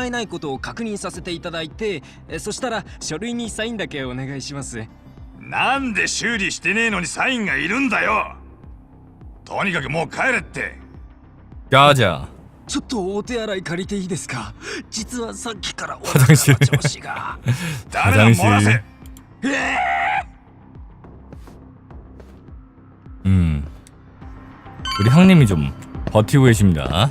えないことを確認させていただいてえそしたら書類にサインだけお願いしますなんで修理してねえのにサインがいるんだよとにかくもう帰れって 가자. ちょっとお手洗い借りていいですか実はさっきからお화장실 腹の調子が誰だ漏らせ 화장실. 음. 우리 형님이 좀 버티고 계십니다.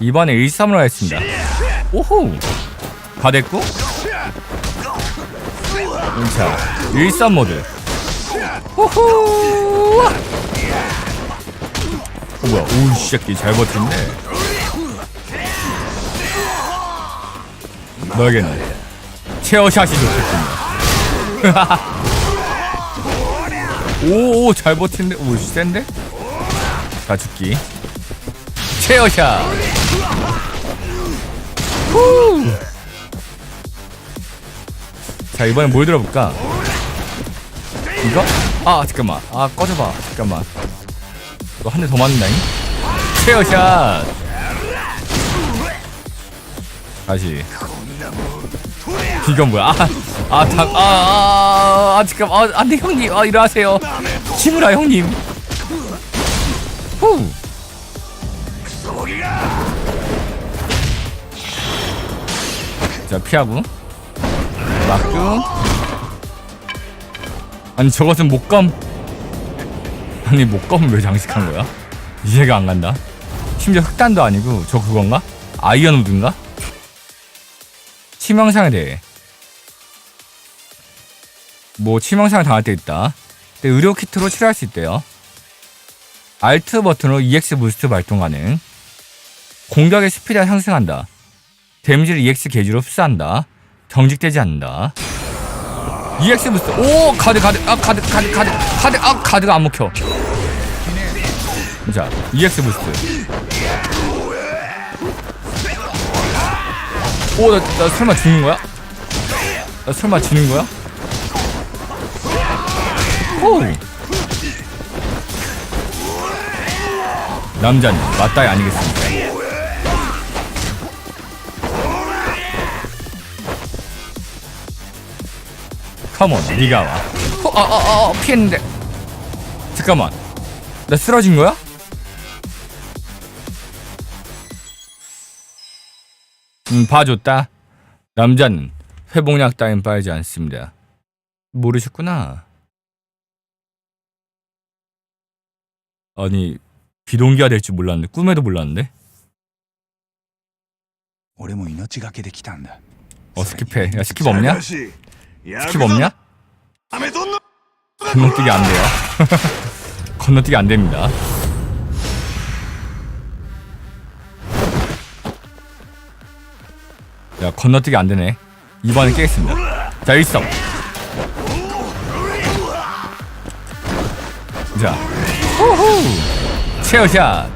이번에 1-3으로 했습니다. 오호! 다 됐고? 자, 1-3 모드. 호호! 어, 뭐야, 오이 새끼 잘 버틴네. 너에게는 체어샷이 좋겠군요. 오, 잘 버틴데? 오, 센데? 자, 죽기. 체어샷! 후! 자, 이번엔 뭘 들어볼까? 이거? 아, 잠깐만. 아, 꺼져봐. 잠깐만. 너한대 더 맞는다잉? 체어샷! 다시. 이건 뭐야? 아, 아, 당, 아, 아, 아, 잠깐, 아, 안 돼, 형님. 아, 일어나세요. 치무라, 형님. 후. 자, 피하고. 막고. 아니, 저것은 목검. 아니, 목검을 왜 장식한 거야? 이해가 안 간다. 심지어 흑단도 아니고, 저 그건가? 아이언 우드인가? 치명상에 대해. 뭐 치명상을 당할 때 있다. 근데 의료 키트로 치료할 수 있대요. 알트 버튼으로 EX 부스트 발동 가능. 공격의 스피드가 상승한다. 데미지를 EX 게이지로 흡수한다. 경직되지 않는다. EX 부스트. 오 카드 카드 아 카드 카드 카드 카드 아 카드가 안 먹혀. 자 EX 부스트. 오나 나 설마 죽는 거야? 나 설마 지는 거야? 호! 남자는 맞다이 아니겠습니까? 컴온, 네가 와. 호, 아, 아, 아, 피했는데. 잠깐만. 나 쓰러진 거야? 음, 봐줬다. 남자는 회복약 따윈 빨지 않습니다. 모르셨구나. 아니 비동기가 될 줄 몰랐는데 꿈에도 몰랐는데. 俺も命がけで来たんだ 어 스킵해. 야 스킵 じゃ 없냐? かしヤク 스킵 없냐? 건너뛰기 안 돼요. 건너뛰기 안 됩니다. 야, 건너뛰기 안 되네. 이번에 깨겠습니다. 자, 일성. 자, 호호! 체어샷!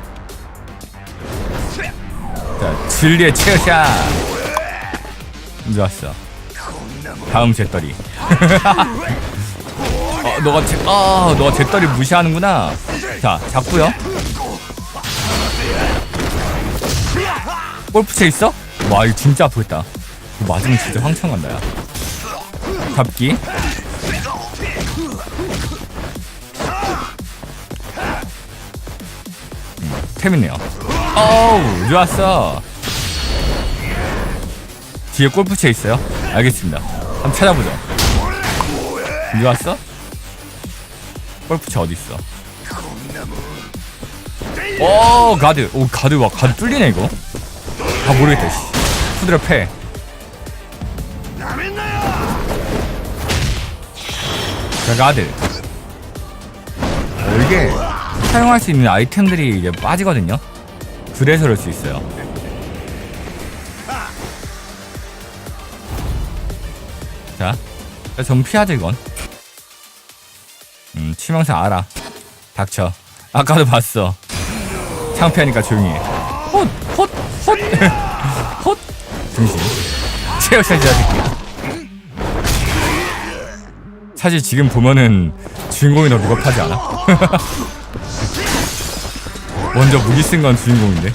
자, 진리의 체어샷! 좋았어. 다음 제떨이. 어, 너가 제, 아, 너가 제떨이 무시하는구나. 자, 잡고요. 골프채 있어? 와, 이거 진짜 아프겠다. 이거 맞으면 진짜 황창 간다, 야. 잡기. 음, 템이네요. 어우, 좋았어. 뒤에 골프채 있어요? 알겠습니다. 한번 찾아보자. 이 왔어? 골프채 어딨어? 오 가드. 오 가드 와 가드 뚫리네 이거. 아 모르겠다 씨. 후드려 패. 자, 가드. 어, 이게 사용할 수 있는 아이템들이 이제 빠지거든요? 그래서 그럴 수 있어요. 자, 자, 전 피하자 이건. 음, 치명상 알아. 닥쳐. 아까도 봤어. 창피하니까 조용히 해. 헛, 헛, 헛, 헛. 중심. 체어샷이라 새끼야. 사실 지금 보면은 주인공이 더 무겁하지 않아? 먼저 무기 쓴 건 주인공인데.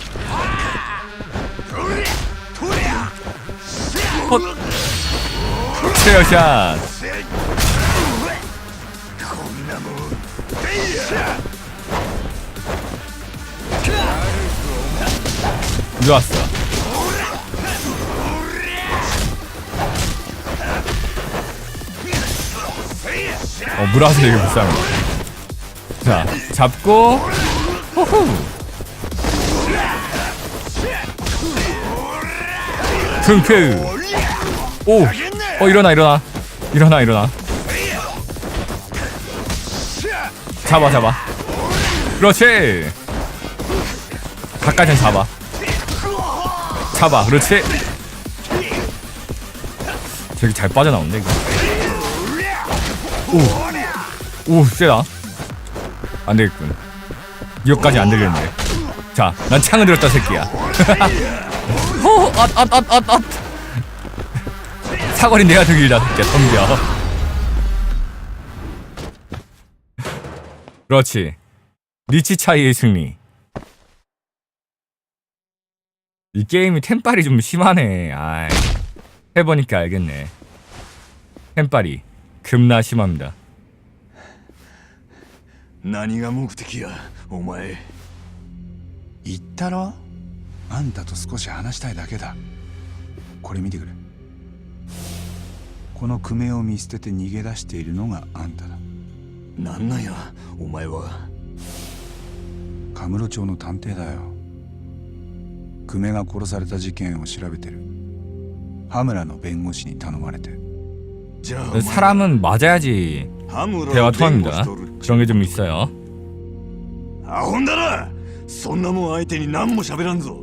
헛. 이리 왔어. 어, 물아서 되게 불쌍해. 자, 잡고, 호호! 등크! 오! 어, 일어나, 일어나. 일어나, 일어나. 잡아, 잡아. 그렇지! 가까이 잡아. 잡아, 그렇지! 저기 잘 빠져나오는데, 이거. 오! 오, 세다. 안 되겠군. 이거까지 안 되겠는데. 자, 난 창을 들었다, 새끼야. 호, 앗, 앗, 앗, 앗, 앗. 사거리 내가 더 길다, 새끼야, 덤벼. 그렇지. 리치 차이의 승리. 이 게임이 템빨이 좀 심하네. 아이. 해보니까 알겠네. 템빨이 겁나 심합니다. 何が目的やお前言ったろあんたと少し話したいだけだこれ見てくれ このクメを見捨てて逃げ出しているのがあんただなんなんやお前はカムロ町の探偵だよクメが殺された事件を調べてる羽村の弁護士に頼まれてじゃあお前 사람은 맞아야지 ハムロ 대화 を弁護 통합니다. しとる 그런 게 좀 있어요. アホんだなそんなもん相手に何も喋らんぞ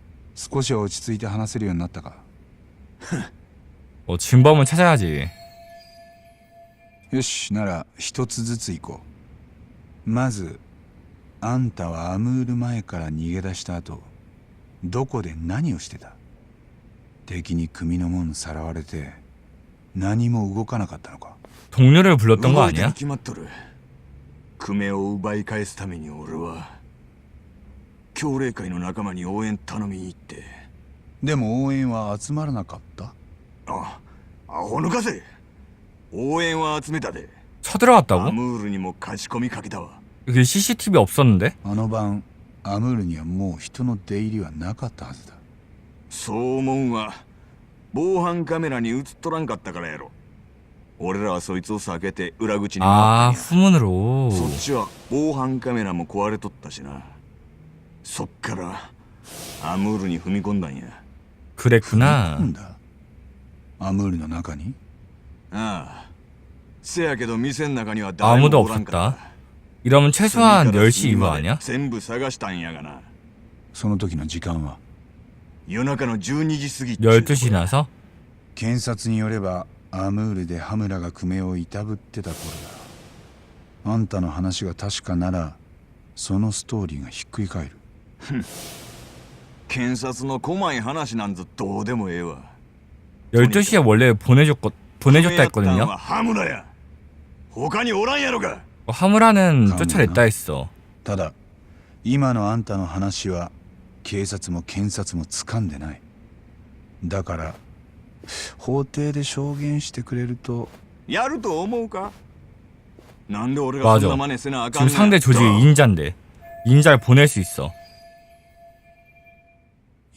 少しは落ち着いて話せるようになったか 어, 진범은 찾아야지. よしなら一つずつ行こうまずあんたはアムール前から逃げ出した後どこで何をしてた敵に組の門さらわれて何も動かなかったのか 동료를 불렀던 거 動いたに 아니야? 決まっとる久米を奪い返すために俺は 協励会の仲間に応援頼みに行ってでも応援は集まらなかったあアホ抜かせ応援は集めたでア 쳐들어갔다고? ムールにも貸し込みかけたわ 여기 CCTV 없었는데? あの晩アムールにはもう人の出入りはなかったはずだそう思うんは防犯カメラに映っとらんかったからやろ俺らはそいつを避けて裏口に 아 回ったんや 후문으로 そっちは防犯カメラも壊れとったしな そっからアムールに踏み込んだんや 그랬구나 なんだアムールの中にああせやけど店の中には誰 아무도 もおらんかった 없었다 이러면 최소한 隅から 10시 隅 이후 まで 아니야? 全部探したんやがなその時の時間は夜中の12時過ぎっちゅう 12시 나서? 検察によればアムールでハムラが久米をいたぶってた頃だあんたの話が確かならそのストーリーがひっくり返る 検察の細い話なんぞどうでもええわ 12시에 원래 보내줬거, 보내줬다 やったん 했거든요 はハムラや他におらんやろか 화물하는 그러면- 쫓아냈다 했어 ただ今のあんたの話は警察も検察も掴んでないだから法廷で証言してくれるとやると思うかなんで俺がそん 맞아 な真似せなあかん 지금 상대 조직이 인자인데 인자를 보낼 수 있어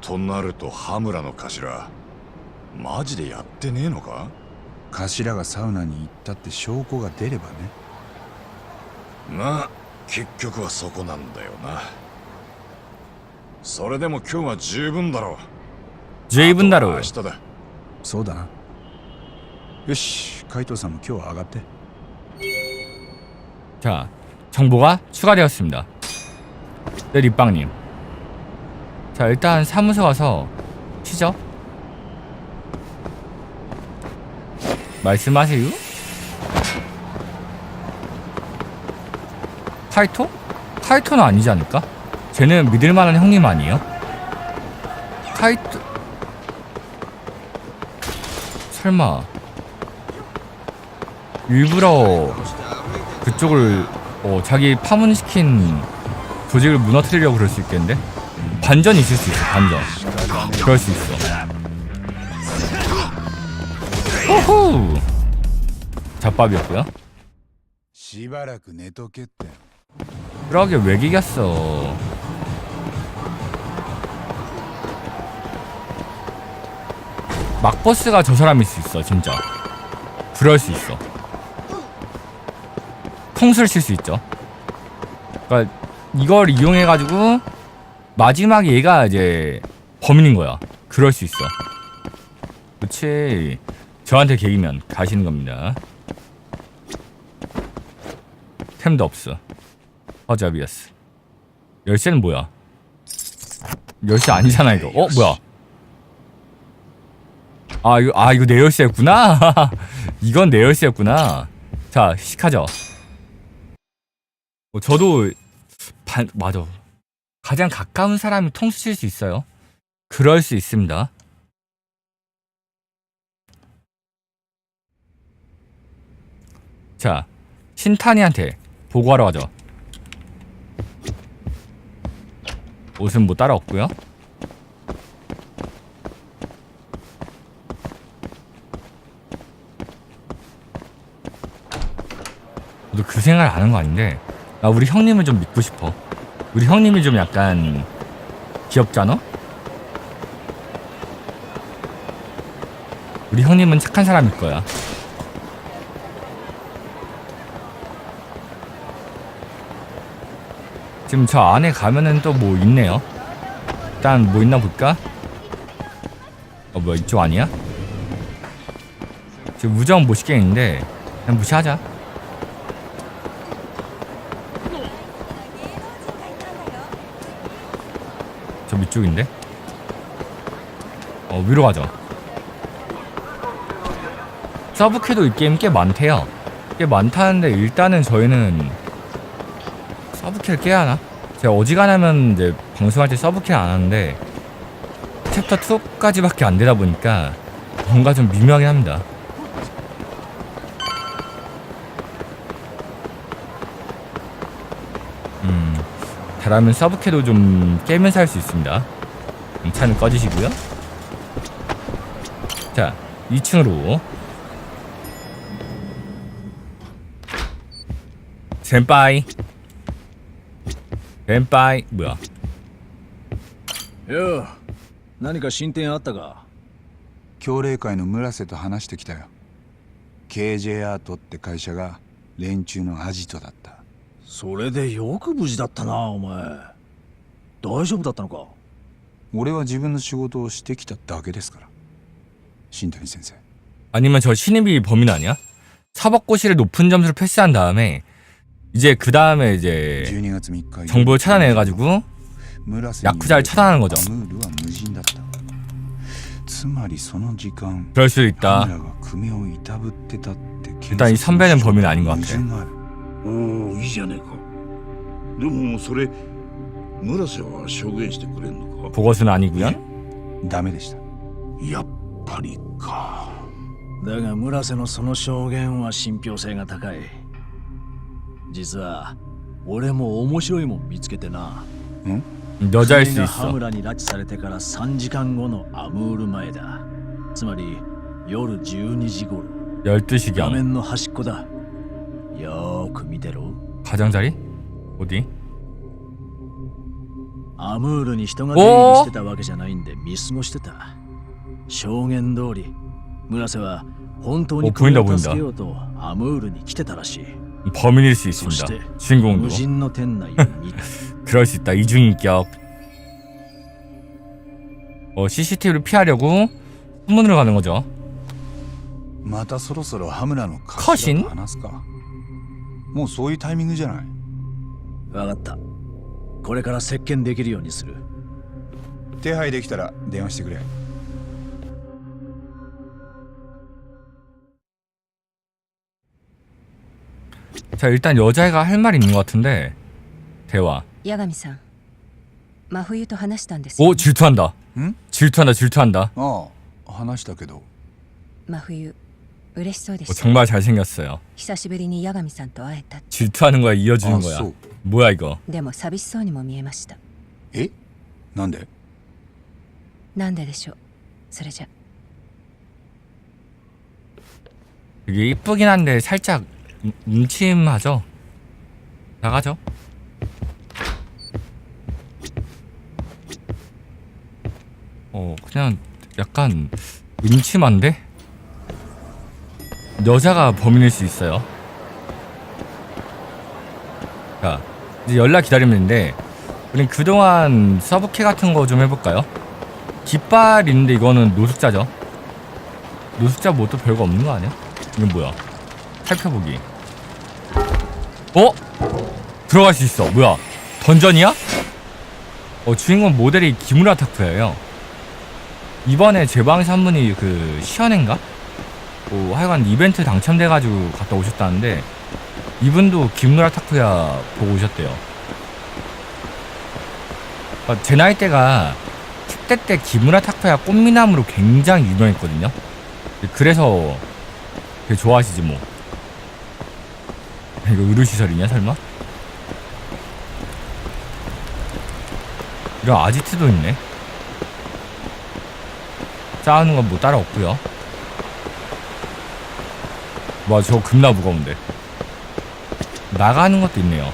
となると羽村の頭マジでやってねえのか頭がサウナに行ったって証拠が出ればねまあ結局はそこなんだよなそれでも今日は十分だろう 제이분 あとは 다로 明日だそうだなよし海藤さんも今日は上がって 자 정보가 추가되었습니다 네 립빵님 자 일단 사무소 가서 쉬죠 말씀하세요 카이토? 카이토는 아니지 않을까? 쟤는 믿을만한 형님 아니에요? 카이토 설마 일부러 그쪽을 어, 자기 파문시킨 조직을 무너뜨리려고 그럴 수 있겠는데? 반전이 있을 수 있어 반전. 그럴 수 있어. 호호! 잡밥이었고요. 그러게 왜 기겼어? 막버스가 저 사람일 수 있어 진짜. 그럴 수 있어. 통수를 칠 수 있죠. 그러니까 이걸 이용해가지고 마지막에 얘가 이제 범인인 거야 그럴 수 있어 그렇지 저한테 계기면 가시는 겁니다 템도 없어 허잡이었어. 열쇠는 뭐야? 열쇠 아니잖아 이거. 어 뭐야? 아 이거 아 이거 내 열쇠였구나. 이건 내 열쇠였구나. 자 시작하죠. 어, 저도 반 맞아. 가장 가까운 사람이 통수 칠 수 있어요. 그럴 수 있습니다. 자 신탄이한테 보고하러 가죠. 옷은 뭐 따로 없고요. 그 생각을 안한 거 아닌데 나 우리 형님을 좀 믿고 싶어. 우리 형님이 좀 약간 귀엽잖아? 우리 형님은 착한 사람일 거야. 지금 저 안에 가면은 또 뭐 있네요. 일단 뭐 있나 볼까? 어 뭐야 이쪽 아니야? 지금 무정 못시게 있는데 그냥 무시하자. 저 밑쪽인데? 어, 위로 가죠. 서브캐도 이 게임 꽤 많대요. 꽤 많다는데 일단은 저희는 서브캐를 깨야 하나? 제가 어지간하면 이제 방송할 때 서브캐 안 하는데 챕터 2까지밖에 안 되다 보니까 뭔가 좀 미묘하긴 합니다. 음, 잘하면 서브캐도 좀 깨면서 할 수 있습니다. 음, 차는 꺼지시고요. 자, 2층으로. 센파이. 센파이. 뭐야? よう何か進展あったか協励会の村瀬と話してきたよ KJ アートって会社が連中のアジトだった それでよく無事だったなお前大丈夫だったのか俺は自分の仕事をしてきただけですから新谷先生 아니면 저 신입이 범인 아니야? 사법고시를 높은 점수를 패스한 다음에 이제 그 다음에 이제 12月3日 정보를 찾아내가지고 村瀬 야쿠자를 차단하는 거죠. アムールは無人だったつまりその時間 그럴 수도 カ 있다. メラが組をいたぶってたって 일단 이 선배는 범인은 아닌 것 같아. 矛盾があるおおいいじゃねえかでもそれ村瀬は証言してくれんのか 보고서는 아니고요. ダメでしたやっぱりかだが村瀬のその証言は信憑性が高い実は俺も面白いもん見つけてな 여자일 수 君が羽 있어. 村に拉致されてから3時間後のアムール前だつまり夜12時頃画 12시경. 面の端っこだ 여 금이대로 가장자리? 어디? アムールに人が出入りしてたわけじゃないんで見過ごしてた証言通り村瀬は本当に国を助けようとアムールに来てたらしい 범인일 수 있습니다. 주인공도. 그럴 수 있다. 이중인격. 어, CCTV를 피하려고 후문으로 가는 거죠. 커신? もうそういうタイミングじゃないわかったこれから接見できるようにする手配できたら電話してくれ 자, 일단 여자애가 할 말이 있는 것 같은데. 대화. 八神さん真冬と話したんですよ오, 질투한다. 응? 질투한다, 질투한다. ああ話したけど真冬 嬉しそうで 어, した 정말 잘생겼어요. 久しぶりに八神さんと会えた 질투하는 거야, 이어주는 あ 거야. そう 뭐야, 이거. でも寂しそうにも見えましたえなんでなんででしょうそれじゃ 되게 이쁘긴 한데 살짝 음- 음침하죠? 나가죠? 어, 그냥 약간 음침한데? 여자가 범인일 수 있어요. 자, 이제 연락 기다리면 되는데, 우린 그동안 서브캐 같은 거 좀 해볼까요? 깃발 있는데 이거는 노숙자죠? 노숙자 뭐 또 별거 없는 거 아니야? 이건 뭐야? 살펴보기. 어? 들어갈 수 있어. 뭐야? 던전이야? 어, 주인공 모델이 기무라 타쿠야예요. 이번에 제 방에서 한 분이 그 시연인가? 뭐 하여간 이벤트 당첨돼가지고 갔다 오셨다는데 이분도 기무라 타쿠야 보고 오셨대요. 어, 제 나이 때가 10대 때 기무라 타쿠야 꽃미남으로 굉장히 유명했거든요. 그래서 되게 좋아하시지 뭐. 이거 의료시설이냐 설마? 이런 아지트도 있네. 쌓는 건 뭐 따로 없고요. 와 저거 겁나 무거운데. 나가는 것도 있네요.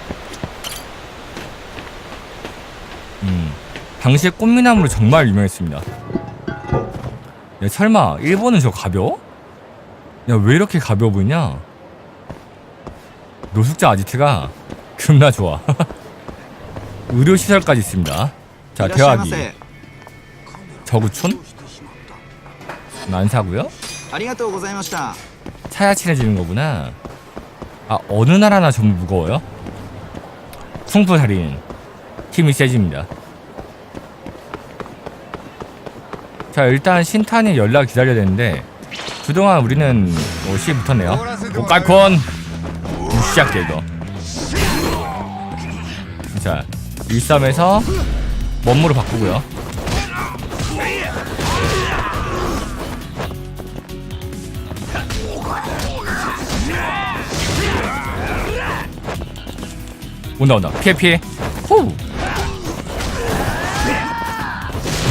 음, 당시에 꽃미남으로 정말 유명했습니다. 야 설마 일본은 저 가벼워? 야 왜 이렇게 가벼워 보이냐? 노숙자 아지트가 겁나 좋아. 의료시설까지 있습니다. 자 대화기 저구촌? 난사고요? ありがとうございました。 차야 친해지는 거구나. 아 어느 나라나 전부 무거워요? 풍부 살인 힘이 세집니다. 자 일단 신탄이 연락 기다려야 되는데 그동안 우리는 뭐시 붙었네요 오깔콘 무시할게 이거 자 1-3에서 원무로 바꾸고요 너너 온다 피해 피해 호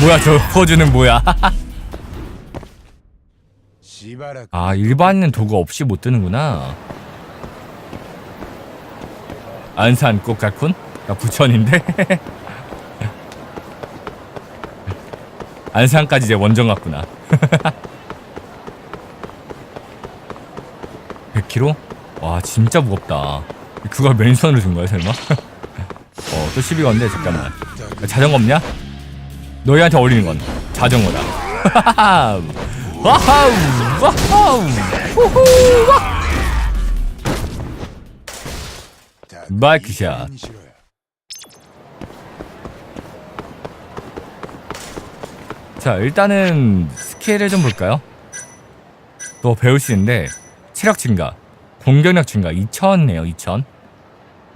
뭐야 저 포즈는 뭐야? 아 일반은 도구 없이 못 뜨는구나. 안산 꽃 같군. 나 부천인데? 안산까지 이제 원정 갔구나. 100km? 와 진짜 무겁다. 그걸 맨손으로 준 거야 설마? 어 또 시비 건데 잠깐만. 자전거 없냐? 너희한테 어울리는 건 자전거다. 와하우! 와하우 호호 와 마이크샷. 자 일단은 스킬을 좀 볼까요? 또 배울 수 있는데 체력 증가 공격력 증가 2000네요 2000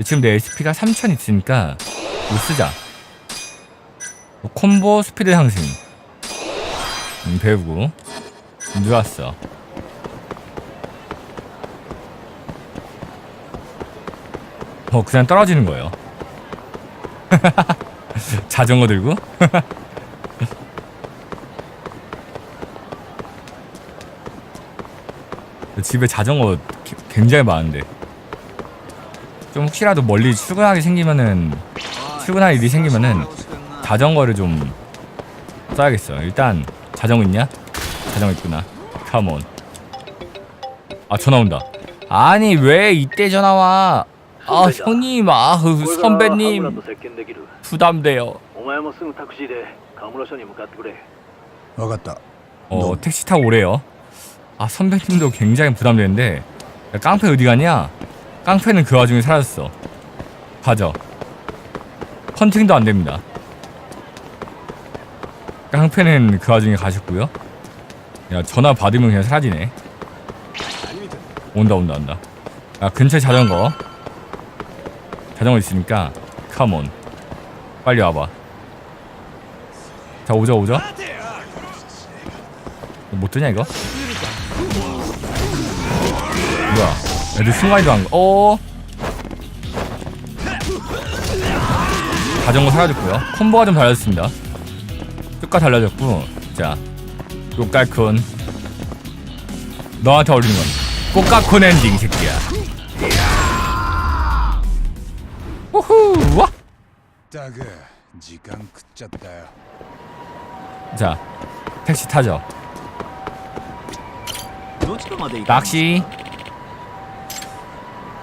지금 내 SP가 3000 있으니까 이거 쓰자. 뭐 콤보 스피드 상승. 음, 배우고. 누웠어. 어 그냥 떨어지는 거예요. 자전거 들고? 집에 자전거 기- 굉장히 많은데 좀 혹시라도 멀리 출근하게 생기면은 출근할 일이 생기면은 자전거를 좀 써야겠어 일단 자전거 있냐? 자전거 있구나 컴온 아 전화 온다 아니 왜 이때 전화 와? 아 형님 아 그 선배님 接見できる 부담돼요 お前もすぐタクシーで河村署に向かってくれ分かった 어 택시 타고 오래요 아 선배님도 굉장히 부담되는데 야, 깡패 어디 갔냐? 깡패는 그 와중에 사라졌어. 가죠 헌팅도 안 됩니다. 깡패는 그 와중에 가셨고요. 야 전화 받으면 그냥 사라지네. 온다 온다 온다. 야 근처에 자전거. 자전거 있으니까 컴온 빨리 와봐. 자 오자 오자 못 뜨냐 이거? 애들 순간이도 안 가. 어? 자전거 사라졌고요. 콤보가 좀 달라졌습니다. 끝까 달라졌고, 자, 꽃갈콘. 너한테 어울리는 건 꽃갈콘 엔딩 이 새끼야. 우후 와. ったく時間食っちゃったよ 자, 택시 타죠. どちかまで行く 낚시.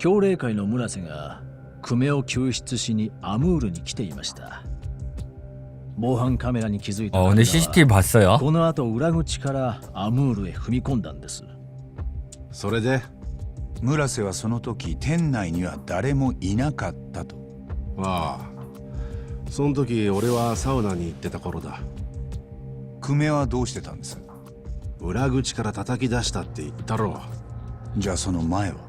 教令会の村瀬が久米を救出しにアムールに来ていました。防犯カメラに気づいた彼はこの後裏口からアムールへ踏み込んだんです。それで？村瀬はその時店内には誰もいなかったと。ああその時俺はサウナに行ってた頃だ。久米はどうしてたんです？裏口から叩き出したって言ったろじゃあその前は？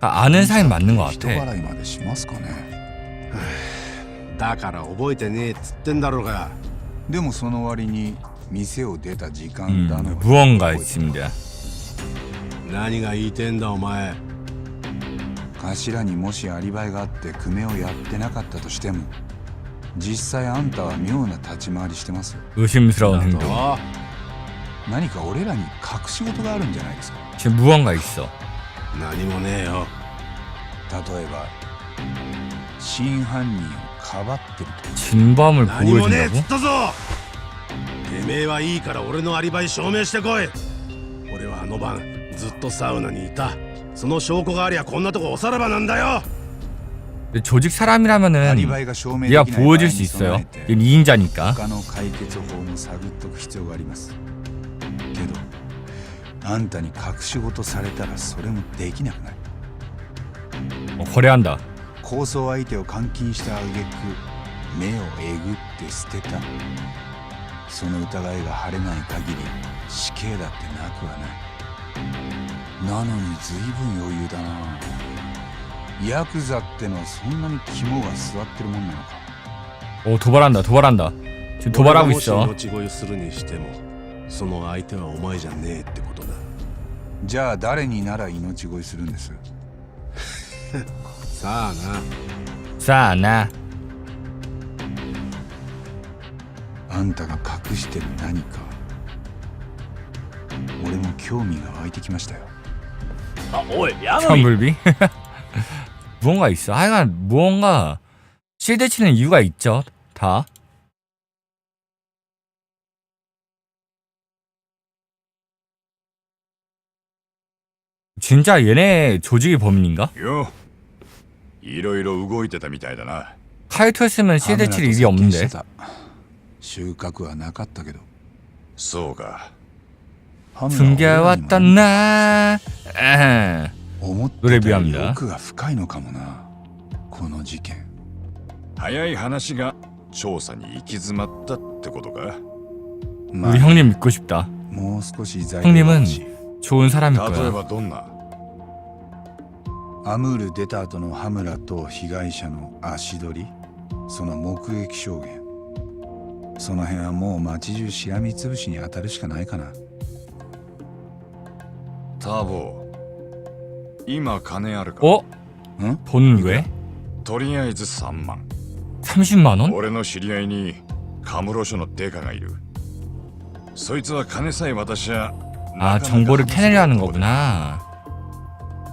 아, 아는 사이 맞는 것 人 같아. 払いまでしますかねだから覚えてねえっつってんだろうがでもその割に 店を出た時間 음, だの 무언가 있습니다. 何が言いてんだお前頭にもしアリバイがあって久米をやってなかったとしても実際あんたは妙な立ち回りしてますよ 의심스러운 だ 행동. と何か俺らに隠し事があるんじゃないですか 지금 무언가 있어. 何もねえよ例えば真犯人をかばってると 진범을 何もねえっ 보여준다고? つったぞてめえはいいから俺のアリバイ証明してこい俺はあの晩ずっとサウナにいたその証拠がありゃこんなとこおさらばなんだよ 근데 조직 ア 사람이라면은 リバイが証明できな 얘가 い場合 보여줄 に 수 備 있어요. えて 얘는 2인자니까. 他の解決法も探っとく必要がありますけど あんたに隠し事されたらそれもできなくなる 어, 거래한다. 抗争相手を監禁した挙句目をえぐって捨てたその疑いが晴れない限り死刑だってなくはないなのに随分余裕だなヤクザってのはそんなに肝が据わってるもんなのか 오 도발한다. 도발한다. 지금 도발하고 俺がもし 있어. 命乞いするにしてもその相手はお前じゃねえってことだ じゃあ誰になら命乞いするんですさあな 싸나. あんたが隠してる何か俺も興味が湧いてきましたよあおいヤマミ 천불비? 무언가 있어. 하여간 무언가 실드 치는 이유가 있죠. 다. 진짜 얘네 조직이 범인인가? よいろいろ動いてたみたいだな 카이토였으면 실드 칠 일이 없는데. 収穫はなかったけどそうか 숨겨왔던 나. 에헤. 思って 노래 たより 비합니다. 奥が深いのかもなこの事件早い話が調査に行き詰まったってことかまあ 우리 형님 믿고 싶다. もう少し材料が 형님은 欲しい 좋은 사람일 例え 거야. ばどんな アムール出た後の羽村と被害者の足取りその目撃証言その辺はもう街中しらみつぶしに当たるしかないかなターボ今金あるか 어? ん 돈은 왜? とりあえず3万 30만 원? 俺の知り合いにカムロ署のデカがいるそいつは金さえ渡しゃ 아 정보를 캐내려 하는 거구나.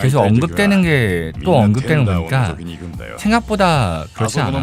계속 언급되는 게 또 언급되는 거니까 생각보다 그렇지 않아.